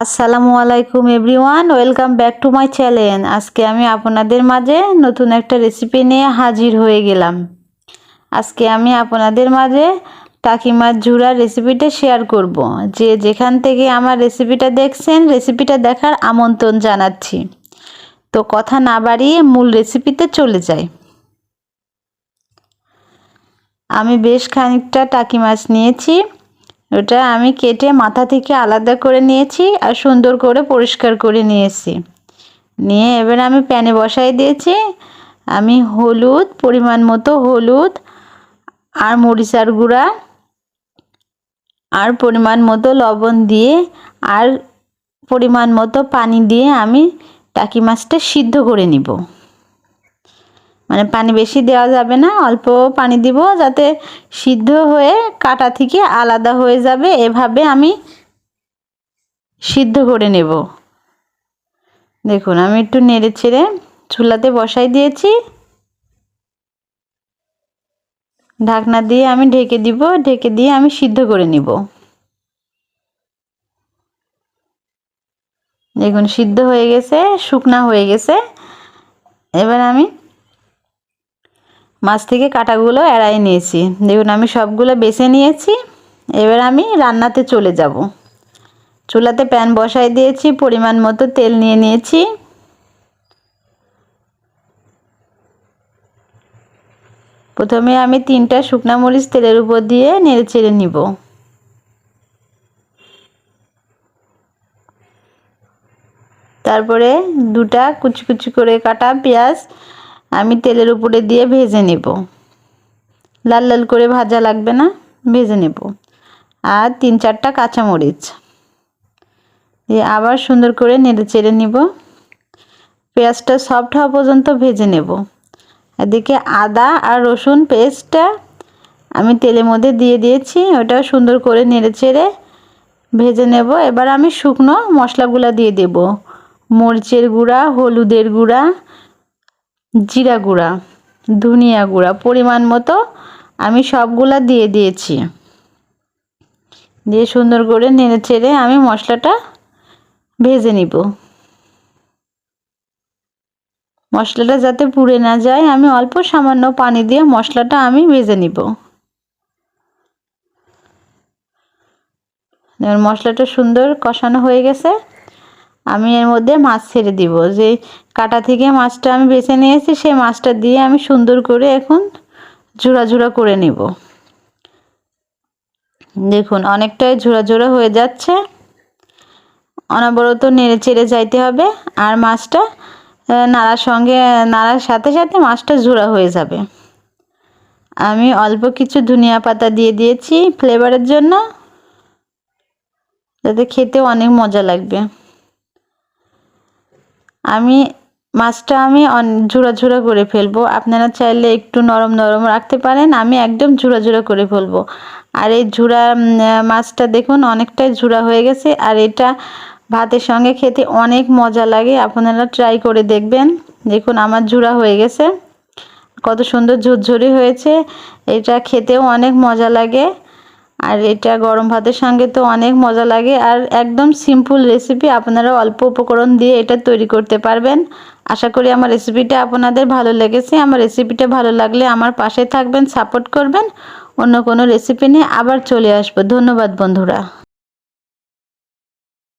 আসসালামু আলাইকুম everyone, welcome back to my channel. আজকে আমি আপনাদের মাঝে নতুন একটা রেসিপি নিয়ে হাজির হয়ে গেলাম। আজকে আমি আপনাদের মাঝে টাকি মাছ ঝুড়ার রেসিপিটা শেয়ার করব। যে যেখান থেকে আমার রেসিপিটা দেখছেন, রেসিপিটা দেখার আমন্ত্রণ জানাচ্ছি। তো কথা না বাড়িয়ে মূল রেসিপিতে চলে যাই। আমি বেশ খানিকটা টাকি মাছ নিয়েছি। ওটা আমি কেটে মাথা থেকে আলাদা করে নিয়েছি আর সুন্দর করে পরিষ্কার করে নিয়েছি। নিয়ে এবার আমি প্যানে বসাই দিয়েছি। আমি হলুদ, পরিমাণ মতো হলুদ আর মরিচার গুঁড়া আর পরিমাণ মতো লবণ দিয়ে আর পরিমাণ মতো পানি দিয়ে আমি টাকি মাছটা সিদ্ধ করে নিব। মানে পানি বেশি দেওয়া যাবে না, অল্প পানি দিব যাতে সিদ্ধ হয়ে কাটা থেকে আলাদা হয়ে যাবে। এভাবে আমি সিদ্ধ করে নেব। দেখুন, আমি একটু নেড়ে ছেড়ে চুলাতে বসাই দিয়েছি। ঢাকনা দিয়ে আমি ঢেকে দিব, ঢেকে দিয়ে আমি সিদ্ধ করে নিব। দেখুন, সিদ্ধ হয়ে গেছে, শুকনা হয়ে গেছে। এবার আমি মাছ থেকে কাটাগুলো এড়াই নিয়েছি। দেখুন, আমি সবগুলো বেছে নিয়েছি। এবার আমি রান্নাতে চলে যাব। চুলাতে প্যান বসাই দিয়েছি, পরিমাণ মতো তেল নিয়ে নিয়েছি। প্রথমে আমি তিনটা শুকনা মরিচ তেলের উপর দিয়ে নেড়ে চেড়ে নিব। তারপরে দুটা কুচি কুচি করে কাটা পেঁয়াজ আমি তেলের উপরে দিয়ে ভেজে নেব। লাল লাল করে ভাজা লাগবে না, ভেজে নেব। আর তিন চারটা কাঁচামরিচ। দিয়ে আবার সুন্দর করে নেড়ে চেড়ে নিব। পেঁয়াজটা সফট হওয়া পর্যন্ত ভেজে নেব। এদিকে আদা আর রসুন পেস্টটা আমি তেলের মধ্যে দিয়ে দিয়েছি, ওটা সুন্দর করে নেড়ে চেড়ে ভেজে নেব। এবার আমি শুকনো মশলাগুলো দিয়ে দেব। মরিচের গুঁড়া, হলুদের গুঁড়া জিরা গুঁড়া, ধনিয়া গুঁড়া পরিমাণ মতো আমি সবগুলা দিয়ে দিয়েছি। দিয়ে সুন্দর করে নেড়ে চেড়ে আমি মশলাটা ভেজে নিব। মশলাটা যাতে পুড়ে না যায়, আমি অল্প সামান্য পানি দিয়ে মশলাটা আমি ভেজে নিব। মশলাটা সুন্দর কষানো হয়ে গেছে। আমি এর মধ্যে মাছ ছেড়ে দিব। যে কাটা থেকে মাছটা আমি বেছে নিয়েছি সেই মাছটা দিয়ে আমি সুন্দর করে এখন ঝোড়া ঝোড়া করে নিব। দেখুন, অনেকটাই ঝোড়া ঝোড়া হয়ে যাচ্ছে। অনবরত নেড়ে চেড়ে যাইতে হবে আর মাছটা নাড়ার সঙ্গে, নাড়ার সাথে সাথে মাছটা ঝোড়া হয়ে যাবে। আমি অল্প কিছু ধনিয়া পাতা দিয়ে দিয়েছি ফ্লেভারের জন্য, যাতে খেতে অনেক মজা লাগবে। আমি, মাছটা আমি ঝুড়া ঝুড়া করে ফেলব। আপনারা চাইলে একটু নরম নরম রাখতে পারেন, আমি একদম ঝুড়া ঝুড়া করে ফেলব। আর এই ঝুড়া মাছটা দেখুন অনেকটাই ঝুড়া হয়ে গেছে, আর এটা ভাতের সঙ্গে খেতে অনেক মজা লাগে, আপনারা ট্রাই করে দেখবেন। দেখুন আমার ঝুড়া হয়ে গেছে, কত সুন্দর ঝুরঝুরি হয়েছে, এটা খেতেও অনেক মজা লাগে। আর এটা গরম ভাতের সঙ্গে তো অনেক মজা লাগে। আর একদম সিম্পল রেসিপি আপনারা অল্প উপকরণ দিয়ে এটা তৈরি করতে পারবেন। আশা করি আমার রেসিপিটা আপনাদের ভালো লেগেছে। আমার রেসিপিটা ভালো লাগলে আমার পাশে থাকবেন সাপোর্ট করবেন। অন্য কোনো রেসিপি নিয়ে আবার চলে আসব। ধন্যবাদ বন্ধুরা।